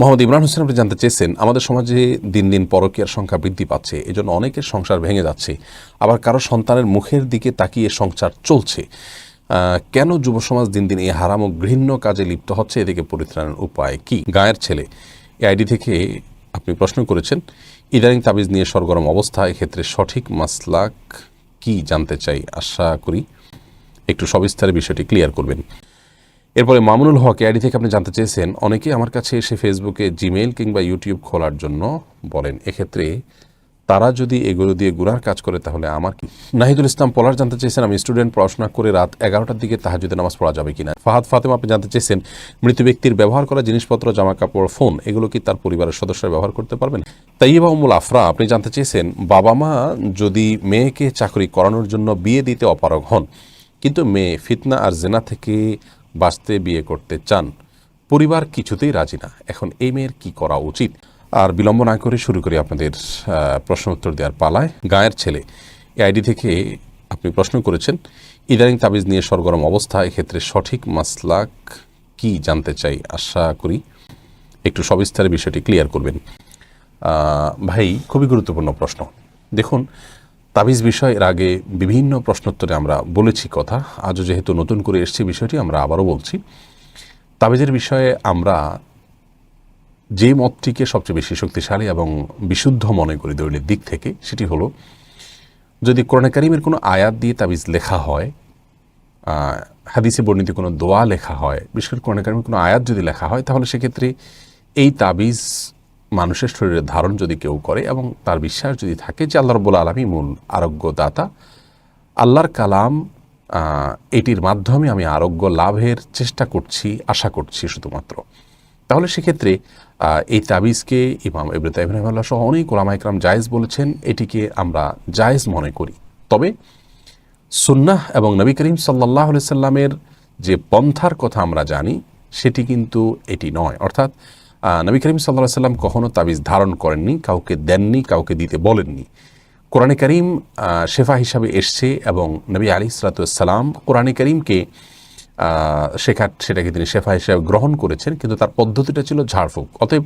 মোহাম্মদ ইমরান হোসেন, আপনি জানতে চেয়েছেন, আমাদের সমাজে দিন দিন পরকীয়ার সংখ্যা বৃদ্ধি পাচ্ছে, এজন্য অনেকের সংসার ভেঙে যাচ্ছে। আবার কারও সন্তানের মুখের দিকে তাকিয়ে সংসার চলছে। কেন যুব সমাজ দিন দিন এই হারাম ও ঘৃণ্য কাজে লিপ্ত হচ্ছে? এদিকে পরিত্রাণের উপায় কি? গায়ের ছেলে। এই আইডি থেকে আপনি প্রশ্ন করেছেন, ইদানিং তাবিজ নিয়ে সরগরম অবস্থা, এক্ষেত্রে সঠিক মাসলাক কি জানতে চাই? আশা করি একটু সবিস্তারে বিষয়টি ক্লিয়ার করবেন। এরপরে মামুনুল হক আইডি থেকে আপনি জানতে চেয়েছেন, অনেকে আমার কাছে এসে ফেসবুকে জিমেইল কিংবা ইউটিউব খোলার জন্য বলেন, এক্ষেত্রে তারা যদি এগুলো দিয়ে গুনার কাজ করে তাহলে আমার কি? নাহিদুল ইসলাম পলার জানতে চেয়েছেন, আমি স্টুডেন্ট পড়াশোনা করে রাত এগারোটার দিকে তাহাজুদে নামাজ পড়া যাবে কিনা? ফাহাদ ফাতেমা, আপনি জানতে চেয়েছেন, মৃত ব্যক্তির ব্যবহার করা জিনিসপত্র জামা কাপড় ফোন, এগুলো কি তার পরিবারের সদস্যরা ব্যবহার করতে পারবেন? তাইবা উমুল আফরা, আপনি জানতে চেয়েছেন, বাবা মা যদি মেয়েকে চাকরি করানোর জন্য বিয়ে দিতে অপারগ হন, কিন্তু মেয়ে ফিতনা আর জেনা থেকে বাঁচতে, বিয়ে করতে চান। পরিবার কিছুতেই রাজি না। এখন এই মেয়ের কি করা উচিত? আর বিলম্ব না করে শুরু করি আপনাদের প্রশ্ন উত্তর দেওয়ার পালায়। গায়ের ছেলে। এই আইডি থেকে আপনি প্রশ্ন করেছেন, ইদানিং তাবিজ নিয়ে সরগরম অবস্থা, এক্ষেত্রে সঠিক মাসলাক কি জানতে চাই আশা করি একটু সবিস্তারে বিষয়টি ক্লিয়ার করবেন। ভাই, খুবই গুরুত্বপূর্ণ প্রশ্ন। দেখুন তাবিজ বিষয়, এর আগে বিভিন্ন প্রশ্নোত্তরে আমরা বলেছি কথা। আজও যেহেতু নতুন করে এসছে বিষয়টি, আমরা আবারও বলছি। তাবিজের বিষয়ে আমরা যে মতটিকে সবচেয়ে বেশি শক্তিশালী এবং বিশুদ্ধ মনে করি দৈনিক দিক থেকে, সেটি হলো, যদি কোরআনে কারিমের কোনো আয়াত দিয়ে তাবিজ লেখা হয় হাদিসে বর্ণিত কোনো দোয়া লেখা হয়, বিশেষ করে কোরআনে কারিমের কোনো আয়াত যদি লেখা হয়, তাহলে সেক্ষেত্রে এই তাবিজ মানুষের শরীরে ধারণ যদি কেউ করে এবং তার বিশ্বাস যদি থাকে যে আল্লাহ রব্বুল আলমী মূল আরোগ্যদাতা, আল্লাহর কালাম এটির মাধ্যমে আমি আরোগ্য লাভের চেষ্টা করছি, আশা করছি শুধুমাত্র। তাহলে সেক্ষেত্রে এই তাবিজকে ইমাম ইব্রাহিম ইব্রাহিম সহ অনেক ওলামা ইকরাম জায়েজ বলেছেন, এটিকে আমরা জায়েজ মনে করি। তবে সুন্নাহ এবং নবী করিম সাল্লাহ সাল্লামের যে পন্থার কথা আমরা জানি, সেটি কিন্তু এটি নয়। অর্থাৎ নবী করিম সাল্লাহ সাল্লাম কখনো তাবিজ ধারণ করেননি, কাউকে দেননি, কাউকে দিতে বলেননি। কোরআনে করিম শেফা হিসাবে এসছে এবং নবী আলী সালাতাম কোরআনে করিমকে শেখা, সেটাকে তিনি শেফা হিসাবে গ্রহণ করেছেন, কিন্তু তার পদ্ধতিটা ছিল ঝাড়ফুঁক। অতএব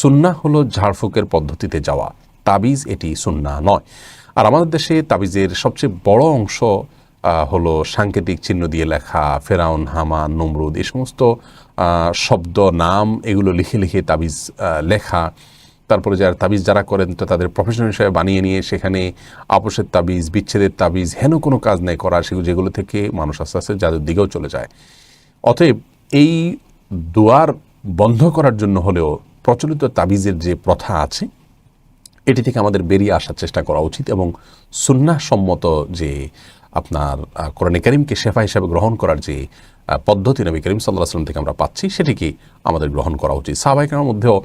সুন্না হলো ঝাড়ফুঁকের পদ্ধতিতে যাওয়া। তাবিজ এটি সুন্না নয়। আর আমাদের দেশে তাবিজের সবচেয়ে বড় অংশ হলো সাংকেতিক চিহ্ন দিয়ে লেখা ফেরাউন, হামান, নমরুদ, এই সমস্ত শব্দ, নাম, এগুলো লিখে লিখে তাবিজ লেখা। তারপরে যারা তাবিজ যারা করেন, তো তাদের প্রফেশনাল হিসেবে বানিয়ে নিয়ে সেখানে আপোষের তাবিজ, বিচ্ছেদের তাবিজ, হেন কোনো কাজ নেই করা, সেগুলো যেগুলো থেকে মানুষ আস্তে আস্তে যাদের দিকেও চলে যায়। অতএব এই দুয়ার বন্ধ করার জন্য হলেও প্রচলিত তাবিজের যে প্রথা আছে, এটি থেকে আমাদের বেরিয়ে আসার চেষ্টা করা উচিত এবং সুন্নাহ সম্মত যে আপনার কোরআনে করিমকে শেফা হিসাবে গ্রহণ করার যে পদ্ধতি নবী করিম সাল্লাহ আসলাম থেকে আমরা পাচ্ছি সেটিকে আমাদের গ্রহণ করা উচিত? সাহবাহিকের মধ্যেও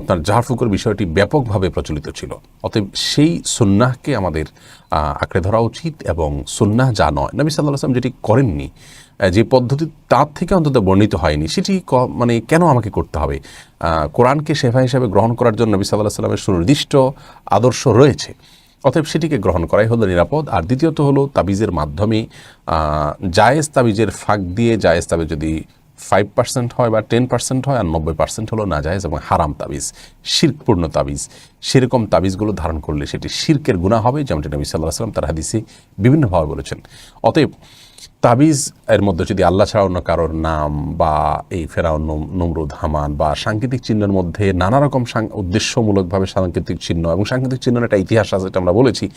আপনার ঝাড়ফুকের বিষয়টি ব্যাপকভাবে প্রচলিত ছিল। অতএব সেই সুন্নাহকে আমাদের আঁকড়ে ধরা উচিত এবং সুন্নাহ যা নয়, নবী সাল্লাহ আসলাম যেটি করেননি যে পদ্ধতি তার থেকে অন্তত বর্ণিত হয়নি, সেটি মানে কেন আমাকে করতে হবে? কোরআনকে শেফা হিসাবে গ্রহণ করার জন্য নবী সাল্লাহ সাল্লামের সুনির্দিষ্ট আদর্শ রয়েছে। অতএব সেটিকে গ্রহণ করাই হলো নিরাপদ। আর দ্বিতীয়ত হলো তাবিজের মাধ্যমে জায়েজ তাবিজের ফাঁক দিয়ে, জায়েজ তাবিজ যদি ফাইভ পার্সেন্ট হয় বা টেন পার্সেন্ট হয় আর নব্বই পার্সেন্ট হলো না জায়েজ এবং হারাম তাবিজ, শির্কপূর্ণ তাবিজ। সেরকম তাবিজগুলো ধারণ করলে সেটি শির্কের গুণা হবে, যেমনটি নবী সাল্লাহ সাল্লাম তার হাদিসে বিভিন্নভাবে বলেছেন। অতএব তাবিজ এর মধ্যে যদি আল্লাহ ছাড়া অন্য কারোর নাম বা এই ফেরাউন, নম- নমরুদ, হামান বা সাংকেতিক চিহ্নের মধ্যে নানা রকম উদ্দেশ্যমূলকভাবে সাংকেতিক চিহ্ন এবং সাংকেতিক চিহ্নের একটা ইতিহাস আছে যেটা আমরা বলেছি,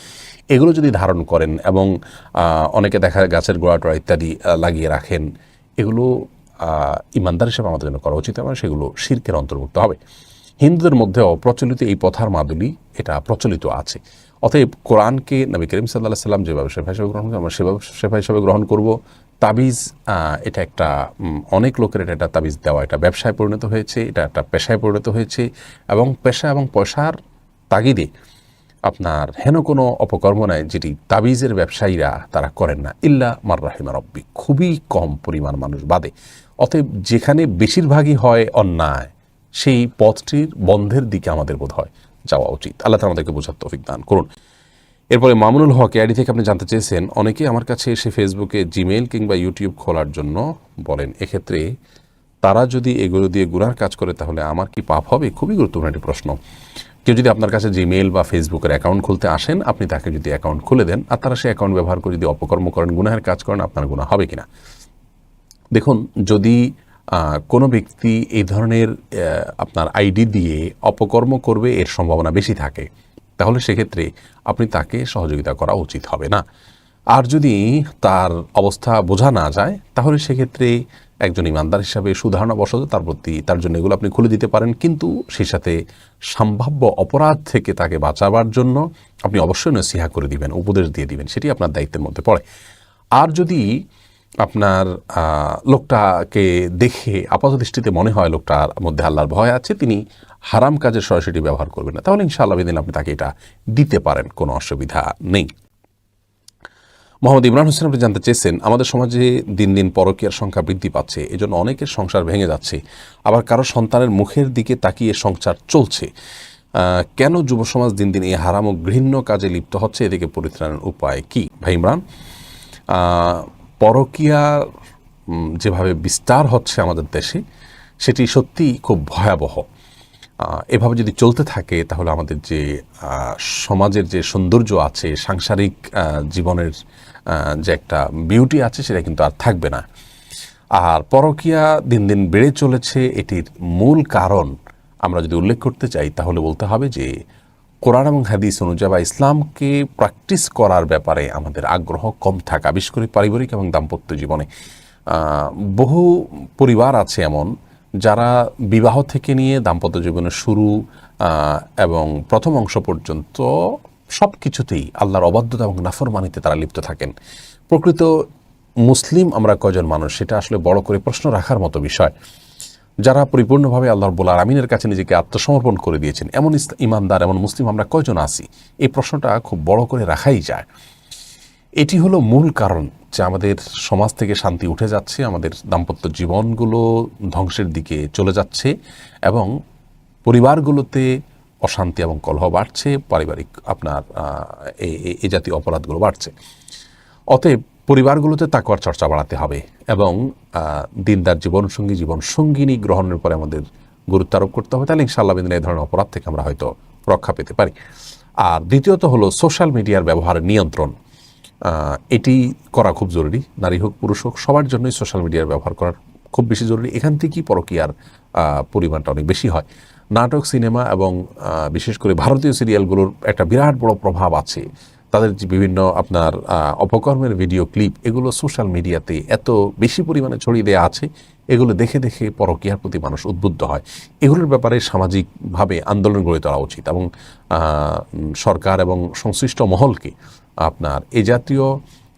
এগুলো যদি ধারণ করেন এবং অনেকে দেখা যায় গাছের গোড়া টোড়া ইত্যাদি লাগিয়ে রাখেন, এগুলো ইমানদার হিসেবে আমাদের জন্য করা উচিত এবং সেগুলো শির্কের অন্তর্ভুক্ত হবে। হিন্দুদের মধ্যেও প্রচলিত এই পথার মাদুলি এটা প্রচলিত আছে। অতএব কোরআনকে নবী করিম সাল্লাহ সাল্লাম যেভাবে শেফা হিসেবে গ্রহণ আমরা সেভাবে শেফা হিসেবে গ্রহণ করব। তাবিজ এটা একটা অনেক লোকের এটা একটা তাবিজ দেওয়া, এটা ব্যবসায় পরিণত হয়েছে, এটা একটা পেশায় পরিণত হয়েছে এবং পেশা এবং পয়সার তাগিদে আপনার হেন কোনো অপকর্ম নাই যেটি তাবিজের ব্যবসায়ীরা তারা করেন না। ইল্লা মার রাহিমা রব্বি, খুবই কম পরিমাণ মানুষ বাদে। অতএব যেখানে বেশিরভাগই হয় অন্যায়, সেই পথটির বন্ধের দিকে আমাদের বোধ হয়। যাওয়া উচিত। আল্লাহ তালা আমাদেরকে বোঝার তৌফিক দান করুন। এরপরে মামুনুল হক আইডি থেকে আপনি জানতে চেয়েছেন অনেকে আমার কাছে এসে ফেসবুকে জিমেইল কিংবা ইউটিউব খোলার জন্য বলেন, এক্ষেত্রে তারা যদি এগুলো দিয়ে গুনার কাজ করে, তাহলে আমার কি পাপ হবে? খুবই গুরুত্বপূর্ণ একটি প্রশ্ন। কেউ যদি আপনার কাছে জিমেল বা ফেসবুকের অ্যাকাউন্ট খুলতে আসেন, আপনি তাকে যদি অ্যাকাউন্ট খুলে দেন, আর তারা সে অ্যাকাউন্ট ব্যবহার করে যদি অপকর্ম করেন, গুনাহের কাজ করেন, আপনার গুণা হবে কিনা? দেখুন, যদি কোনো ব্যক্তি এই ধরনের আপনার আইডি দিয়ে অপকর্ম করবে, এর সম্ভাবনা বেশি থাকে। তাহলে সেক্ষেত্রে আপনি তাকে সহযোগিতা করা উচিত হবে না। আর যদি তার অবস্থা বোঝা না যায়, তাহলে সেক্ষেত্রে একজন ইমানদার হিসাবে সুধারণা বসত তার প্রতি, তার জন্য এগুলো আপনি খুলে দিতে পারেন। কিন্তু সেই সাথে সম্ভাব্য অপরাধ থেকে তাকে বাঁচাবার জন্য আপনি অবশ্যই নসিহা করে দিবেন, উপদেশ দিয়ে দিবেন, সেটি আপনার দায়িত্বের মধ্যে পড়ে। আর যদি আপনার লোকটাকে দেখে আপাত দৃষ্টিতে মনে হয় লোকটার মধ্যে আল্লাহর ভয় আছে, তিনি হারাম কাজের সরাসরি ব্যবহার করবেন না। তাহলে ইনশাআল্লাহ বিদিন আপনি তাকে এটা দিতে পারেন, কোনো অসুবিধা নেই। মোহাম্মদ ইমরান হোসেন, আপনি জানতে চেয়েছেন, আমাদের সমাজে দিন দিন পরকীয়ার সংখ্যা বৃদ্ধি পাচ্ছে, এজন্য অনেকের সংসার ভেঙে যাচ্ছে, আবার কারও সন্তানের মুখের দিকে তাকিয়ে সংসার চলছে। কেন যুব সমাজ দিন দিন এই হারাম ও ঘৃণ্য কাজে লিপ্ত হচ্ছে? এদিকে পরিত্রাণের উপায় কি? ভাই ইমরান পরকীয়া যেভাবে বিস্তার হচ্ছে আমাদের দেশে, সেটি সত্যি খুব ভয়াবহ। এভাবে যদি চলতে থাকে, তাহলে আমাদের যে সমাজের যে সৌন্দর্য আছে, সাংসারিক জীবনের যে একটা বিউটি আছে, সেটা কিন্তু আর থাকবে না। আর পরকীয়া দিন দিন বেড়ে চলেছে, এটির মূল কারণ আমরা যদি উল্লেখ করতে চাই, তাহলে বলতে হবে যে কোরআন এবং হাদিস অনুযায়ী বা ইসলামকে প্র্যাকটিস করার ব্যাপারে আমাদের আগ্রহ কম থাকা, বিশেষ করে পারিবারিক এবং দাম্পত্য জীবনে বহু পরিবার আছে এমন যারা বিবাহ থেকে নিয়ে দাম্পত্য জীবনের শুরু এবং প্রথম অংশ পর্যন্ত সব কিছুতেই আল্লাহর অবাধ্যতা এবং নাফরমানিতে তারা লিপ্ত থাকেন। প্রকৃত মুসলিম আমরা কজন মানুষ, সেটা আসলে বড় করে প্রশ্ন রাখার মতো বিষয়। যারা পরিপূর্ণভাবে আল্লাহর বোলা আমিনের কাছে নিজেকে আত্মসমর্পণ করে দিয়েছেন, এমন ইমানদার, এমন মুসলিম আমরা কয়জন আছি? এই প্রশ্নটা খুব বড় করে রাখাই যায়। এটি হলো মূল কারণ যে আমাদের সমাজ থেকে শান্তি উঠে যাচ্ছে, আমাদের দাম্পত্য জীবনগুলো ধ্বংসের দিকে চলে যাচ্ছে এবং পরিবারগুলোতে অশান্তি এবং কলহ বাড়ছে, পারিবারিক আপনার এই জাতীয় অপরাধগুলো বাড়ছে। অতএব পরিবারগুলোতে তাকওয়ার চর্চা বাড়াতে হবে এবং দিনদার জীবনসঙ্গী জীবন, সঙ্গিনী গ্রহণের পরে আমাদের গুরুত্ব আরোপ করতে হবে। তাহলে ইনশাআল্লাহ বিদিন এই ধরনের অপরাধ থেকে আমরা হয়তো রক্ষা পেতে পারি। আর দ্বিতীয়ত হলো সোশ্যাল মিডিয়ার ব্যবহারের নিয়ন্ত্রণ। এটি করা খুব জরুরি। নারী হোক, পুরুষ হোক, সবার জন্যই সোশ্যাল মিডিয়ার ব্যবহার করার খুব বেশি জরুরি। এখান থেকেই পরকীয়ার পরিমাণটা অনেক বেশি হয়। নাটক, সিনেমা এবং বিশেষ করে ভারতীয় সিরিয়ালগুলোর একটা বিরাট বড় প্রভাব আছে। তাদের যে বিভিন্ন আপনার অপকর্মের ভিডিও ক্লিপ এগুলো সোশ্যাল মিডিয়াতে এত বেশি পরিমাণে ছড়িয়ে দেওয়া আছে, এগুলো দেখে দেখে পরকীয়ার প্রতি মানুষ উদ্বুদ্ধ হয়। এগুলোর ব্যাপারে সামাজিকভাবে আন্দোলন গড়ে তোলা উচিত এবং সরকার এবং সংশ্লিষ্ট মহলকে আপনার এ জাতীয়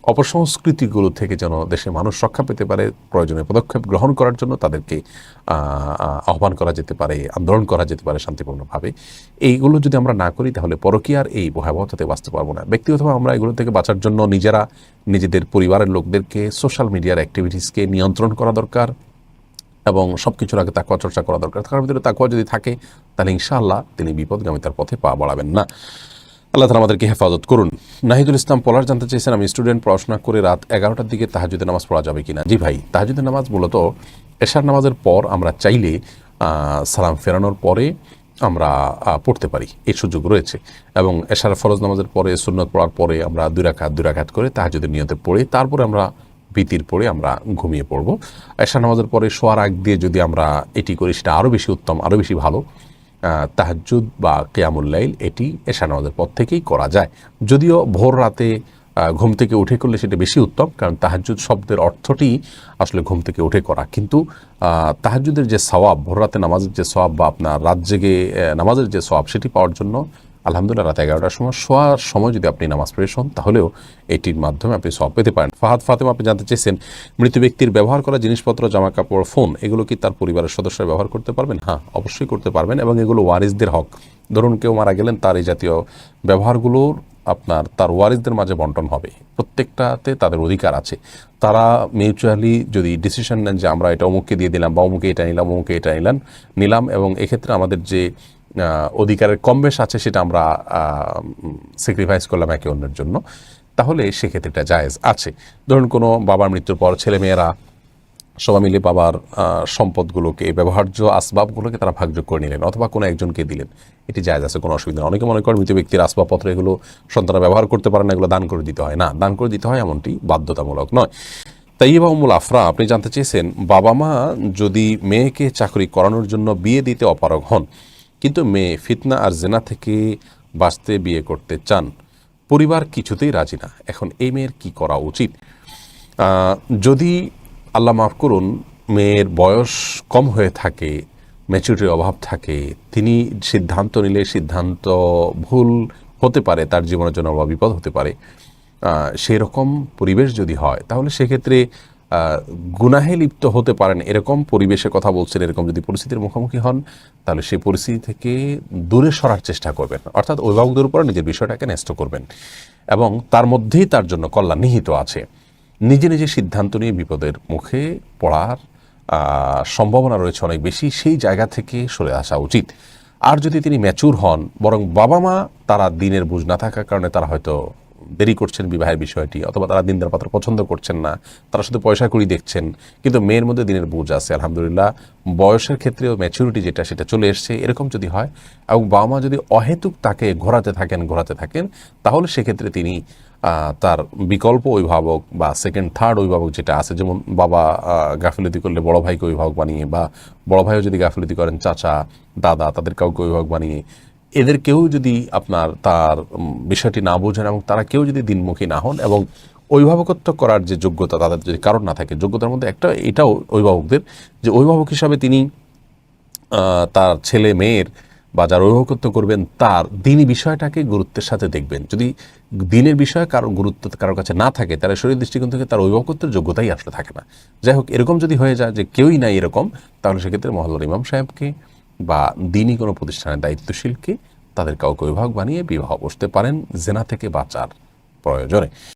অপসংস্কৃতিগুলো থেকে যেন দেশের মানুষ রক্ষা পেতে পারে প্রয়োজনীয় পদক্ষেপ গ্রহণ করার জন্য তাদেরকে আহ, আহ, আহ্বান করা যেতে পারে আন্দোলন করা যেতে পারে শান্তিপূর্ণভাবে। এইগুলো যদি আমরা না করি তাহলে পরকীয়ার এই ভয়াবহতাতে বাঁচতে পারব না। ব্যক্তিগতভাবে আমরা এগুলো থেকে বাঁচার জন্য নিজেরা নিজেদের পরিবারের লোকদেরকে সোশ্যাল মিডিয়ার অ্যাক্টিভিটিসকে নিয়ন্ত্রণ করা দরকার এবং সব কিছুর আগে তাকুয়া চর্চা করা দরকার। তার ভিতরে তাকুয়া যদি থাকে তাহলে ইনশাআল্লাহ তিনি বিপদগামিতার পথে পা বাড়াবেন না। আল্লাহ তালা আমাদেরকে হেফাজত করুন। নাহিদুল ইসলাম পলার জানতে চেয়েছেন, আমি স্টুডেন্ট পড়াশোনা করে রাত এগারোটার দিকে তাহাজুদের নামাজ পড়া যাবে কিনা? জি ভাই তাহাজুদের নামাজ মূলত এশার নামাজের পর আমরা চাইলে সালাম ফেরানোর পরে আমরা পড়তে পারি। এই সুযোগ রয়েছে। এবং এশার ফরজ নামাজের পরে, সুন্নত পড়ার পরে আমরা দুই রাখাত করে তাহাজুদের নিয়তে পড়ে, তারপরে আমরা ভীতির পরে আমরা ঘুমিয়ে পড়ব। এশা নামাজের পরে শোয়ার আগ দিয়ে যদি আমরা এটি করি, সেটা আরও বেশি উত্তম আরও বেশি ভালো। তাহাজুদ বা কেয়ামুল্লাইল এটি এশা নামাজের পর থেকেই করা যায়। যদিও ভোর রাতে ঘুম থেকে উঠে করলে সেটা বেশি উত্তম, কারণ তাহাজুদ শব্দের অর্থটি আসলে ঘুম থেকে উঠে করা। কিন্তু তাহাজুদের যে সওয়াব, ভোর রাতে নামাজের যে সওয়াব বা আপনার রাত জেগে নামাজের যে সওয়াব, সেটি পাওয়ার জন্য আলহামদুলিল্লাহ, রাত এগারোটার সময় শোয়ার সময় যদি আপনি নামাজ পড়ে শোন, তাহলেও এটির মাধ্যমে আপনি সব পেতে পারেন। ফাহাদ, ফাতেমা, আপনি জানতে চেয়েছেন, মৃত ব্যক্তির ব্যবহার করা জিনিসপত্র জামা কাপড় ফোন, এগুলো কি তার পরিবারের সদস্যরা ব্যবহার করতে পারবেন? হ্যাঁ অবশ্যই করতে পারবেন এবং এগুলো ওয়ারিসদের হক। ধরুন কেউ মারা গেলেন, তার এই জাতীয় ব্যবহারগুলোর আপনার, তার ওয়ারিসদের মাঝে বন্টন হবে। প্রত্যেকটাতে তাদের অধিকার আছে। তারা মিউচুয়ালি যদি ডিসিশন নেন যে আমরা এটা অমুককে দিয়ে দিলাম বা অমুকে এটা নিলাম, অমুকে এটা নিলাম নিলাম এবং এক্ষেত্রে আমাদের যে অধিকারের কম বেশ আছে সেটা আমরা স্যাক্রিফাইস করলাম একে অন্যের জন্য। তাহলে সেক্ষেত্রে এটা জায়েজ আছে। ধরুন কোনো বাবার মৃত্যুর পর ছেলেমেয়েরা সবাই মিলে বাবার সম্পদগুলোকে, ব্যবহার্য আসবাবগুলোকে তারা ভাগযোগ করে নিলেন অথবা কোনো একজনকে দিলেন। এটি জায়জ আছে, কোনো অসুবিধা অনেকে মনে করেন মৃত ব্যক্তির আসবাবপত্র এগুলো সন্তানরা ব্যবহার করতে পারেন না, এগুলো দান করে দিতে হয়। না, দান করে দিতে হয় এমনটি বাধ্যতামূলক নয়। তাইবা উমুল আফরা, আপনি জানতে চেয়েছেন বাবা মা যদি মেয়েকে চাকরি করানোর জন্য বিয়ে দিতে অপারগ হন কিন্তু মেয়ে ফিতনা আর জেনা থেকে বাঁচতে বিয়ে করতে চান। পরিবার কিছুতেই রাজি না। এখন এই মেয়ের কি করা উচিত? যদি আল্লাহ মাফ করুন মেয়ের বয়স কম হয়ে থাকে ম্যাচুরিটির অভাব থাকে তিনি সিদ্ধান্ত নিলে সিদ্ধান্ত ভুল হতে পারে তার জীবনের জন্য বা বিপদ হতে পারে। আহ, সেই রকম পরিবেশ যদি হয় তাহলে সেক্ষেত্রে গুনাহে লিপ্ত হতে পারেন এরকম পরিবেশে কথা বলছেন, এরকম যদি পরিস্থিতির মুখোমুখি হন, তাহলে সেই পরিস্থিতি থেকে দূরে সরার চেষ্টা করবেন। অর্থাৎ অভিভাবকদের উপর নিজের বিষয়টাকে ন্যস্ত করবেন। এবং তার মধ্যেই তার জন্য কল্যাণ নিহিত আছে। নিজে নিজে সিদ্ধান্ত নিয়ে বিপদের মুখে পড়ার সম্ভাবনা রয়েছে অনেক বেশি, সেই জায়গা থেকে সরে আসা উচিত। আর যদি তিনি ম্যাচুর হন, বরং বাবা মা তারা দিনের বুঝ না থাকার কারণে তারা হয়তো দেরি করছেন বিবাহের বিষয়টি, অথবা তারা দিনদার পাত্র পছন্দ করছেন না, তারা শুধু পয়সা করি দেখছেন, কিন্তু মেয়ের মধ্যে দিনের বুঝ আছে, আলহামদুলিল্লাহ। বয়সের ক্ষেত্রেও ম্যাচুরিটি যেটা, সেটা চলে এসছে, এরকম যদি হয়, এবং বাবা মা যদি অহেতুক তাকে ঘোরাতে থাকেন ঘোরাতে থাকেন, তাহলে সেক্ষেত্রে তিনি তার বিকল্প অভিভাবক বা সেকেন্ড থার্ড অভিভাবক যেটা আছে, যেমন বাবা গাফিলতি করলে বড় ভাইকে অভিভাবক বানিয়ে, বা বড় ভাইও যদি গাফিলতি করেন, চাচা, দাদা, তাদের কাউকে অভিভাবক বানিয়ে এদের কেউ যদি আপনার তার বিষয়টি না বোঝেন এবং তারা কেউ যদি দিনমুখী না হন এবং অভিভাবকত্ব করার যে যোগ্যতা তাদের যদি কারণ না থাকে, যোগ্যতার মধ্যে একটা এটাও অভিভাবকদের যে অভিভাবক হিসাবে তিনি তার ছেলে মেয়ের বা যার অভিভাবকত্ব করবেন তার দিনী বিষয়টাকে গুরুত্বের সাথে দেখবেন। যদি দিনের বিষয়ে কারও গুরুত্ব কারোর কাছে না থাকে, তাহলে শরীর দৃষ্টিকোণ থেকে তার অভিভাবকত্বের যোগ্যতাই আসলে থাকে না। যাই হোক, এরকম যদি হয়ে যায় যে কেউই নাই এরকম, তাহলে সেক্ষেত্রে মহল্লার ইমাম সাহেবকে বা দিনই কোনো প্রতিষ্ঠানের দায়িত্বশীলকে তাদের কাউকে অভিভাবক বানিয়ে বিবাহ বসতে পারেন, জেনা থেকে বাঁচার প্রয়োজনে।